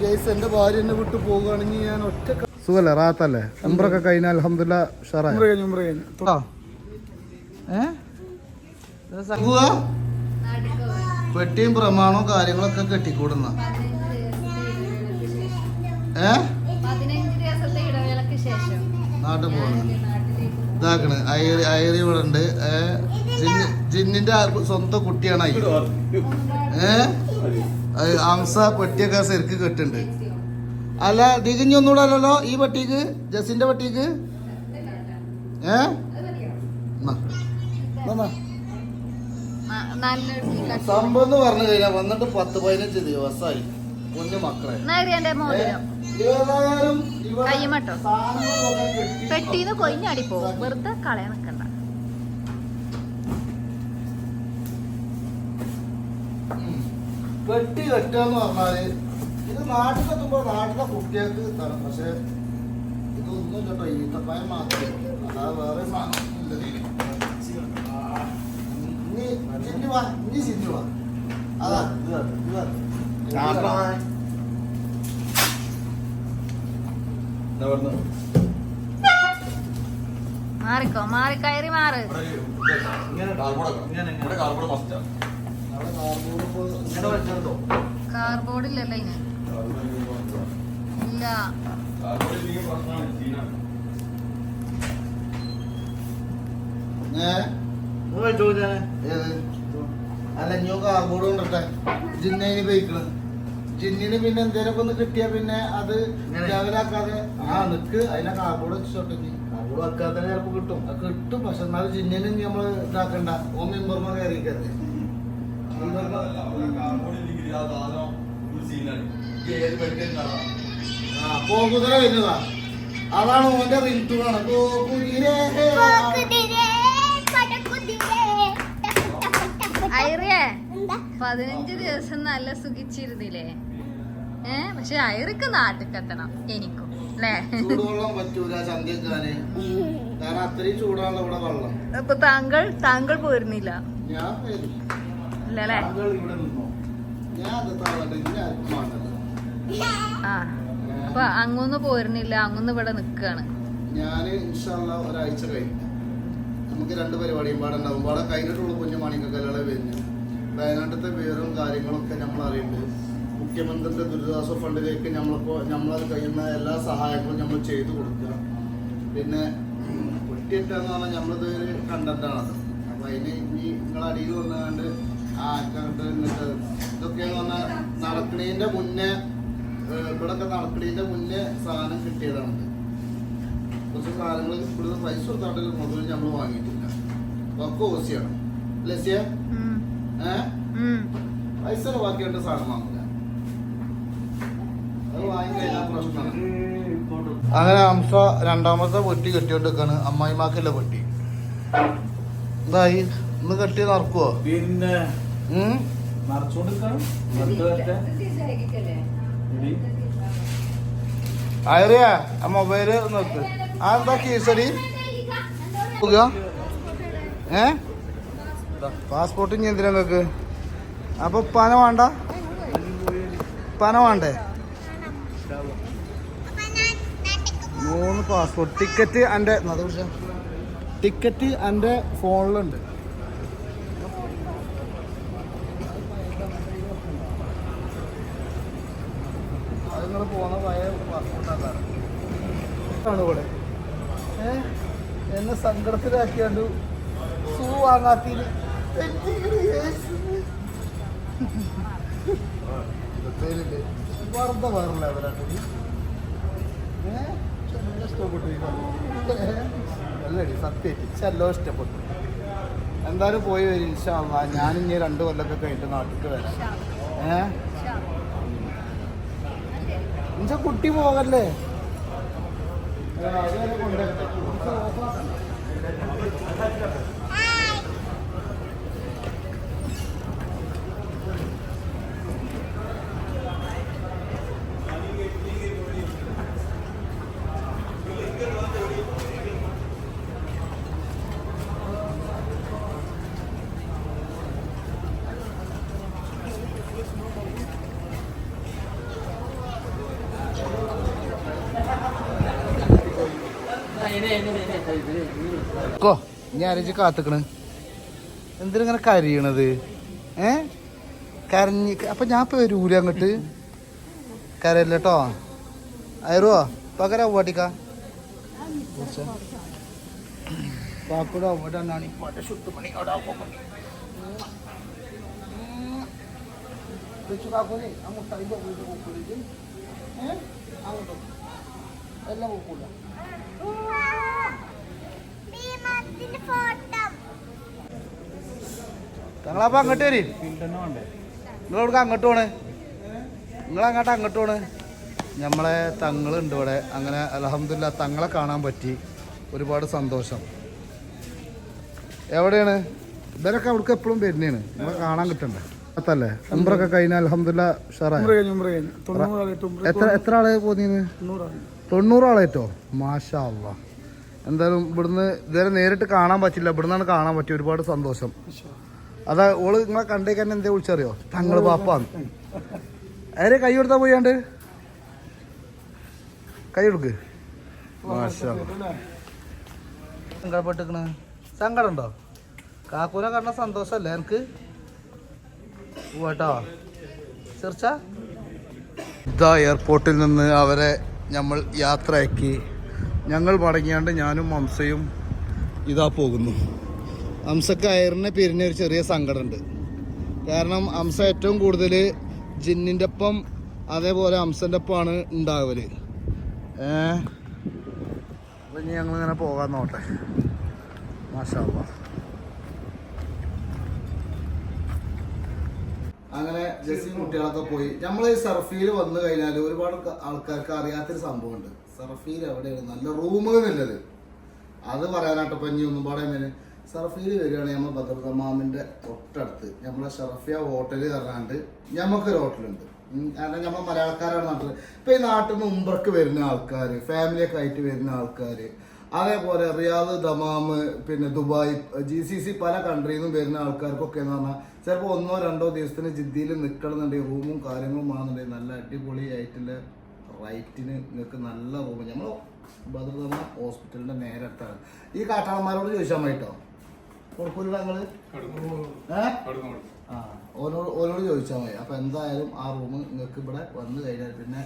Guys എന്റെ ഭാര്യ എന്നെ വിട്ട് പോകുകയാണെങ്കിൽ ഞാൻ ഒറ്റ സുഖല്ലേ? റാത്തല്ലേ? എംബ്രൊക്കെ കഴിഞ്ഞാൽ അലഹമില്ല ഉഷാറായി. പെട്ടിയും പ്രമാണവും കാര്യങ്ങളൊക്കെ കെട്ടിക്കൂടുന്ന. ഏ? നാട്ടിൽ പോകണം ഇതാക്കണ്. അയറി അയറി ഇവിടെ ഉണ്ട്. ജിന്നിന്റെ സ്വന്തം കുട്ടിയാണ് അയ്യോ. ഏ? അത് അംസ പെട്ടിയൊക്കെ ശരിക്ക് കെട്ടുണ്ട്. അല്ല ദിഗിഞ്ഞ് ഒന്നുകൂടെ അല്ലല്ലോ ഈ പെട്ടിക്ക് ജസിന്റെ പെട്ടിക്ക്? ഏ? സംഭവം എന്ന് പറഞ്ഞു കഴിഞ്ഞാൽ വന്നിട്ട് പത്ത് പതിനഞ്ച് ദിവസമായി കുഞ്ഞു മക്കളെ. ഏതായാലും ഇവിടെ കയ്യുമട്ടോ? സാധനങ്ങളൊക്കെ കെട്ടി പെട്ടിന്ന് കൊയിഞ്ഞാടി പോവും വെറുതെ കളയാൻ നിക്കണ്ട. വെട്ടി എന്ന് പറഞ്ഞാൽ ഇത് നാട്ടിലെത്തുമ്പോ നാട്ടിലെ കുട്ടികൾക്ക് തരും പക്ഷെ ഇതൊന്നും കേട്ടോ. ഈത്തപ്പായം മാത്രമേ അല്ലാതെ വേറെ സാധനം ഇല്ല. ഇതിൽ. ഇനി ചിന്നു വാ. ഇനി ചിന്നു വാ. അതാ. മാറിക്കോ മാറി കയറി മാറ്. ഇങ്ങനെ കാർബോർഡ് ഇപ്പൊ കാർബോർഡ് ഇല്ലല്ലോ ഇതിന് ഇല്ല? അല്ല ഞാൻ കാർബോർഡ് കൊണ്ടിട്ടെ ജിന്നേന് പോയിക്കണം ജിന്നിന് പിന്നെ എന്തേലൊക്കെ ഒന്ന് കിട്ടിയാ പിന്നെ അത് ലെവലാക്കാതെ ആ നിക്ക്. അതിനെ കാർബോർഡ് വെച്ചോട്ടെങ്കിൽ കിട്ടും. അത് കിട്ടും. കിട്ടും പക്ഷെ എന്നാലും ജിന്നിന് നമ്മൾ ഇതാക്കണ്ട. ഓ മെമ്പർമാർ കയറിക്കരുത് വരുന്നതാ അതാണ് ഓന്റെ റിംഗ് ടൂണാണ് പോക്കുതിരേ ഐറിയേ പതിനഞ്ച് ദിവസം നല്ല സുഖിച്ചിരുന്നില്ലേ? ഏ പക്ഷെ ഐറിക്ക് നാട്ടിക്കെത്തണം എനിക്കും അല്ലേ? ചൂടുവെള്ളം പറ്റൂല ചന്തിക്കാന് കാരണം അത്രയും ചൂടാണല്ലോ ഇവിടെ വെള്ളം. അപ്പൊ താങ്കൾ താങ്കൾ പോയിരുന്നില്ല ഞാൻ താഴെ ഇനി ആ അപ്പൊ അങ്ങൊന്ന് പോരുന്നില്ല അങ്ങൊന്ന് ഇവിടെ നിക്കാണ്. ഇൻഷാല്ല ഒരാഴ്ച കഴിഞ്ഞു. നമുക്ക് രണ്ട് പരിപാടിയും പാടുണ്ടാവും. പാടെ കഴിഞ്ഞിട്ടുള്ള കുഞ്ഞു മാണിക്കല്ലുകളെ വരുന്നു വയനാട്ടിലത്തെ വിവരവും കാര്യങ്ങളൊക്കെ നമ്മൾ അറിയുന്നുണ്ട് മുഖ്യമന്ത്രിയുടെ ദുരിതാശ്വാസ ഫണ്ടിലേക്ക് നമ്മളിപ്പോൾ നമ്മളത് കഴിയുന്ന എല്ലാ സഹായങ്ങളും നമ്മൾ ചെയ്തു കൊടുക്കുക. പിന്നെ കുട്ടിയിട്ടെന്ന് പറഞ്ഞാൽ നമ്മളിത് ഒരു കണ്ടന്റാണത് അപ്പം അതിന് ഇനി നിങ്ങൾ അടിയിൽ വന്നുകൊണ്ട് ആ കണ്ട് ഇതൊക്കെയെന്ന് പറഞ്ഞാൽ നടക്കണേന്റെ മുന്നേ ഇവിടൊക്കെ നടക്കണേന്റെ മുന്നേ സാധനം കിട്ടിയതാണ്. കുറച്ച് സാധനങ്ങൾ ഇവിടുന്ന് പൈസ കൊടുത്താട്ട് മുതൽ നമ്മൾ വാങ്ങിയിട്ടില്ല. ഒക്കെ ഓസിയാണ്. ലസിയ. ഏഹ്. പൈസ ബാക്കിയായിട്ട് സാധനം വാങ്ങില്ല അത് വാങ്ങിക്കഴിഞ്ഞാൽ പ്രശ്നമാണ്. അങ്ങനെ അംസ രണ്ടാമത്തെ പൊട്ടി കെട്ടിക്കൊണ്ടിരിക്കാണ് അമ്മായിമാക്കല്ല പൊട്ടി? എന്തായി? ഇന്ന് കെട്ടി നടക്കുവോ? പിന്നെ ആയിറിയ ആ മൊബൈൽ നിർത്ത് ആ എന്താ കീസടി ഏ? പാസ്പോർട്ട് ഇനി എന്തിനാ നിങ്ങക്ക്? അപ്പൊ പന വേണ്ട? പന വേണ്ടേ? മൂന്ന് പാസ്പോർട്ട്. ടിക്കറ്റ് എന്റെ ടിക്കറ്റ് എന്റെ ഫോണിലുണ്ട്. നിങ്ങൾ പോകുന്ന പഴയ പാസ്പോർട്ടാണ് ഇവിടെ. ഏഹ് എന്നെ സങ്കടത്തിലാക്കിയാണ്ട് സൂ വാങ്ങാത്തിന്. വെറുതെ വേറില്ല അവരാട്ടി ഏ? നല്ല ഇഷ്ടപ്പെട്ടു ഈ കളി. നല്ലടി സത്യമായിട്ട് ചെല്ലോ ഇഷ്ടപ്പെട്ടു. എന്തായാലും പോയി വരും ഇൻഷാ ഞാൻ ഇനി രണ്ട് കൊല്ലൊക്കെ കഴിഞ്ഞിട്ട് നാട്ടിൽ വരാം. ഏ? എന്നുവെച്ചാ കുട്ടി പോകല്ലേ? ആ, അതുവരെ ഇനി ആരേച്ച് കാത്തുക്കണ്? എന്തിനിങ്ങനെ കരയണത്? ഏ? കരഞ്ഞ് അപ്പൊ ഞാൻ ഇപ്പൊ വരൂല അങ്ങോട്ട്. കരയല്ലോ അയറുവോ പകരം ഓട്ടിക്ക പാപ്പുടെ അവിടെ നിന്നാണ് ഈ പാട്ട് ശുദ്ധ പണി അവിടെ ആവുമ്പോ കാക്കൂനെ ആ മുട്ടായി വീട് പോക്കൂലേക്ക് ഏ അങ്ങോട്ടോ എല്ലാം പോക്കൂല ഞങ്ങളപ്പോ അങ്ങോട്ട് വരും. നിങ്ങളോട് അങ്ങോട്ട് പോണ്? നിങ്ങൾ അങ്ങോട്ട് അങ്ങോട്ട് പോണ്? നമ്മളെ തങ്ങളുണ്ട് ഇവിടെ. അങ്ങനെ അലഹമില്ല തങ്ങളെ കാണാൻ പറ്റി. ഒരുപാട് സന്തോഷം. എവിടെയാണ്? ഇവരൊക്കെ അവിടേക്ക് എപ്പോഴും വരുന്നതാണ് നമ്മളെ കാണാൻ കിട്ടണ്ടേ? അതല്ലേ ഉംറൊക്കെ കഴിഞ്ഞ അലഹമില്ല എത്ര എത്ര ആളെ പോന്നീന്ന്? തൊണ്ണൂറാളേറ്റോ മാഷാ അള്ളാ. എന്തായാലും ഇവിടുന്ന് ഇതുവരെ നേരിട്ട് കാണാൻ പറ്റില്ല. ഇവിടുന്നാണ് കാണാൻ പറ്റിയ ഒരുപാട് സന്തോഷം. അതാ ഓൾ നിങ്ങളെ കണ്ടേക്കാൻ എന്തേ വിളിച്ചറിയോ? തങ്ങൾ പാപ്പാന്ന്. ആരെ കൈ കൊടുത്താ പോയാണ്ട്? കൈ കൊടുക്ക്. സങ്കടപ്പെട്ടിക്കണ് സങ്കടം ഉണ്ടോ കാക്കൂനെ കണ്ട സന്തോഷല്ലേ എനിക്ക്? പോട്ടോ ചെറുച്ച ഇതാ എയർപോർട്ടിൽ നിന്ന് അവരെ നമ്മൾ യാത്രയാക്കി. ഞങ്ങൾ മടങ്ങിയാണ്ട് ഞാനും ഹംസയും ഇതാ പോകുന്നു. ഹംസക്ക് അയറിനെ പിരിഞ്ഞ ഒരു ചെറിയ സങ്കടമുണ്ട്. കാരണം ഹംസ ഏറ്റവും കൂടുതൽ ജിന്നിന്റെ ഒപ്പം അതേപോലെ ഹംസന്റെ ഒപ്പമാണ് ഉണ്ടാവൽ. ഏ? അപ്പം ഇനി ഞങ്ങളിങ്ങനെ പോകാൻ നോട്ടെ മാഷാവ. അങ്ങനെ ജസ്സിൻ കുട്ടികളൊക്കെ പോയി. നമ്മൾ സർഫിയിൽ വന്നു കഴിഞ്ഞാൽ ഒരുപാട് ആൾക്കാർക്ക് അറിയാത്തൊരു സംഭവമുണ്ട്. സർഫിയിൽ എവിടെയാണ്? നല്ല റൂമുകളുള്ളത് അത്? പറയാനായിട്ട് ഇനി ഒന്നും പറയാൻ സർഫീൽ വരികയാണെങ്കിൽ നമ്മൾ ബദർദമാമിന്റെ തൊട്ടടുത്ത് നമ്മളെ ഷറഫിയ ഹോട്ടൽ പറഞ്ഞാണ്ട് ഞമ്മക്കൊരു ഹോട്ടലുണ്ട് കാരണം നമ്മൾ മലയാളക്കാരാണ് നാട്ടിൽ ഇപ്പം ഈ നാട്ടിൽ നിന്ന് ഉമ്പർക്ക് വരുന്ന ആൾക്കാർ ഫാമിലിയൊക്കെ ആയിട്ട് വരുന്ന ആൾക്കാർ അതേപോലെ റിയാദ് ദമാമ് പിന്നെ ദുബായ് ജി സി സി പല കൺട്രിയിൽ നിന്നും വരുന്ന ആൾക്കാർക്കൊക്കെ എന്ന് പറഞ്ഞാൽ ചിലപ്പോൾ ഒന്നോ രണ്ടോ ദിവസത്തിന് ജിദ്ദിയിൽ നിൽക്കണമെന്നുണ്ടെങ്കിൽ റൂമും കാര്യങ്ങളും ആണെന്നുണ്ടെങ്കിൽ നല്ല അടിപൊളിയായിട്ടുള്ള റൈറ്റിന് നിങ്ങൾക്ക് നല്ല റൂം നമ്മൾ ഭദ്രതമ ഹോസ്പിറ്റലിന്റെ നേരെ അടുത്താണ് ഈ കാട്ടാളന്മാരോട് ചോദിച്ചാൽ മതി കേട്ടോ കൊടുക്കൂല ഞങ്ങൾ ആ ഓരോട് ഓരോട് ചോദിച്ചാൽ മതി. അപ്പൊ എന്തായാലും ആ റൂം നിങ്ങൾക്ക് ഇവിടെ വന്നു കഴിഞ്ഞാൽ പിന്നെ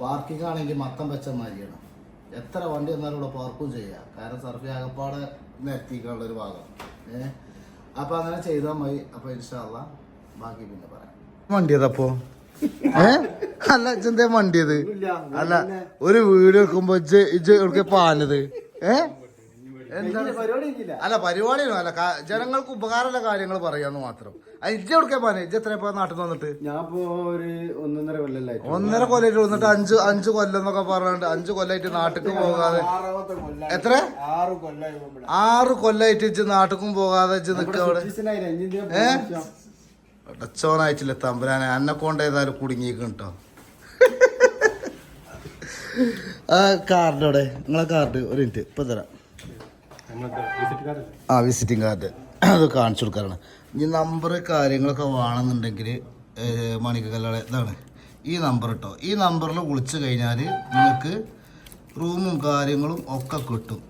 പാർക്കിംഗ് ആണെങ്കിൽ മത്തം വെച്ച മാതിരിയാണ്. എത്ര വണ്ടി വന്നാലും ഇവിടെ പാർക്കും ചെയ്യാം. കാരണം സർഫി ആകപ്പാടെ നിർത്തിക്കാനുള്ള ഒരു ഭാഗം. ഏഹ് അപ്പൊ അങ്ങനെ ചെയ്താൽ മതി. അപ്പൊ ഇൻഷാല്ല ബാക്കി പിന്നെ പറയാം. വണ്ടിയതപ്പോ ഏ? അല്ല ഇജെന്തേ വണ്ടിയത് അല്ല ഒരു വീട് എടുക്കുമ്പോ ഇജ്ജ് ഇജ്ജ് എവിടേക്ക് പാനത് ഏ? അല്ല പരിപാടിയൊന്നും അല്ല. ജനങ്ങൾക്ക് ഉപകാരമുള്ള കാര്യങ്ങൾ പറയാന്ന് മാത്രം. ഇജ്ജ് എവിടേക്കാ പാന ഇജ്ജ് എത്ര നാട്ടിൽ നിന്ന് വന്നിട്ട്? ഞാൻ ഒന്നര കൊല്ലല്ലായിട്ട്. ഒന്നര കൊല്ലായിട്ട് വന്നിട്ട് അഞ്ച് അഞ്ച് കൊല്ലം എന്നൊക്കെ പറഞ്ഞിട്ട് അഞ്ച് കൊല്ലായിട്ട് നാട്ടിക്ക് പോകാതെ. കൊല്ലം എത്ര? ആറ് കൊല്ലായി ഇവിടെ. ആറ് കൊല്ലായിട്ട് ഇജ്ജ് നാട്ടിക്കും പോകാതെ ഇജ്ജ് നിക്ക അവിടെ. ഇനി തമ്പുരാനെ. അന്നെ കൊണ്ട് ഏതായാലും കുടുങ്ങിയേക്കും കേട്ടോ ആ കാർഡ് അവിടെ. നിങ്ങളെ കാർഡ് ഒരു മിനിറ്റ് ഇപ്പം തരാം. ആ വിസിറ്റിംഗ് കാർഡ് അത് കാണിച്ചു കൊടുക്കാറാണ് ഇനി നമ്പർ കാര്യങ്ങളൊക്കെ വേണമെന്നുണ്ടെങ്കിൽ മണിക്കല്ലാടെ ഇതാണ്. ഈ നമ്പർ കേട്ടോ ഈ നമ്പറിൽ വിളിച്ചു കഴിഞ്ഞാൽ നിങ്ങൾക്ക് റൂമും കാര്യങ്ങളും ഒക്കെ കിട്ടും.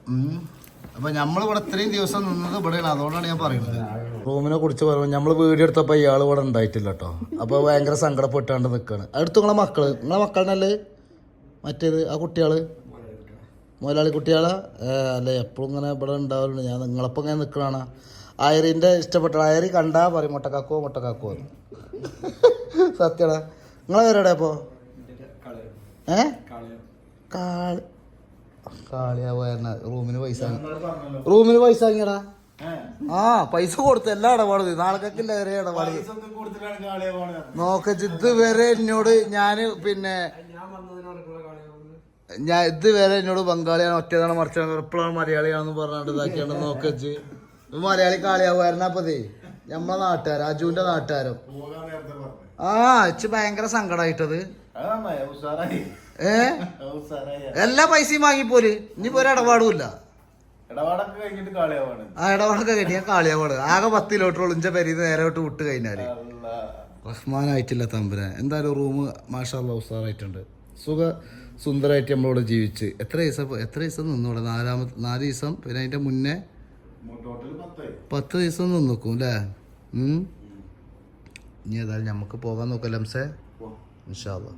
അപ്പോൾ അപ്പൊ നമ്മളിവിടെ ഇത്രയും ദിവസം നിന്നത് ഇവിടെയാണ്. അതുകൊണ്ടാണ് ഞാൻ പറയുന്നത്. റൂമിനെ കുറിച്ച് പറയുമ്പോൾ നമ്മൾ വീഡിയോ എടുത്തപ്പോൾ ഇയാൾ ഇവിടെ ഉണ്ടായിട്ടില്ല കേട്ടോ അപ്പോൾ ഭയങ്കര സങ്കടപ്പെട്ടാണ്ട് നിൽക്കുകയാണ് അടുത്ത് നിങ്ങളെ മക്കൾ നിങ്ങളെ മക്കളിനല്ലേ മറ്റേത് ആ കുട്ടികൾ? മുതലാളി കുട്ടികളാ? അല്ല? എപ്പോഴും ഇങ്ങനെ ഇവിടെ ഉണ്ടാവലുണ്ട്. ഞാൻ നിങ്ങളപ്പം ഇങ്ങനെ നിൽക്കണാണ് അയറിന്റെ ഇഷ്ടപ്പെട്ട അയറി കണ്ടാ പറയും മുട്ടക്കാക്കോ മുട്ടക്കാക്കോ എന്ന്. സത്യടാ. നിങ്ങളെ പേരെവിടെ അപ്പോൾ ഏ? കാളി. കാളിയാ പോയ റൂമിന് പൈസ റൂമിന് പൈസ വാങ്ങിയടാ. ആ പൈസ കൊടുത്ത് എല്ലാ ഇടപാടും ചെയ്തു. നാളേക്കൊക്കെ ഒരേ ഇടപാട്? നോക്ക ഇത് വരെ എന്നോട് ഞാൻ പിന്നെ ഞാൻ ഇതുവരെ എന്നോട് ബംഗാളിയാണ് ഒറ്റതാണ് മറിച്ചാണ്. എപ്പോഴാണ് മലയാളിയാണെന്ന് പറഞ്ഞിട്ട് ഇതാക്കിയാണ് നോക്കച്ച് ഇത് മലയാളി കാളിയാവുമായിരുന്ന അപ്പതേ നമ്മളെ നാട്ടുകാർ അജുവിന്റെ നാട്ടുകാരും ആ ഇച്ച് ഭയങ്കര സങ്കടമായിട്ടത് ഏ? എല്ലാ പൈസയും വാങ്ങിപ്പോൽ ഇനിയിപ്പോ ഒരു ഇടപാടുമില്ല കഴിഞ്ഞിട്ട് കളിയാവാണ് ആ ഇടപാടൊക്കെ കഴിഞ്ഞാൽ കാളിയാവാണ്. ആകെ പത്ത് കിലോമീറ്റർ ഒളിഞ്ച പെരീന്ന് നേരെ വിട്ട് കഴിഞ്ഞാൽ. റഹ്മാനായിട്ടില്ല തമ്പുരാൻ. എന്തായാലും റൂം മാഷാ ഉസാറായിട്ടുണ്ട് സുഖ സുന്ദരമായിട്ട് നമ്മളോട് ജീവിച്ച്. എത്ര ദിവസം എത്ര ദിവസം നിന്നു ഇവിടെ? നാലാമത്തെ നാല് ദിവസം. പിന്നെ അതിന്റെ മുന്നേ പത്ത്. ദിവസം നിന്ന് നിൽക്കും അല്ലേ? ഇനി ഏതായാലും നമുക്ക് പോകാൻ നോക്കാം ലംസേ. ഇൻഷാല്ല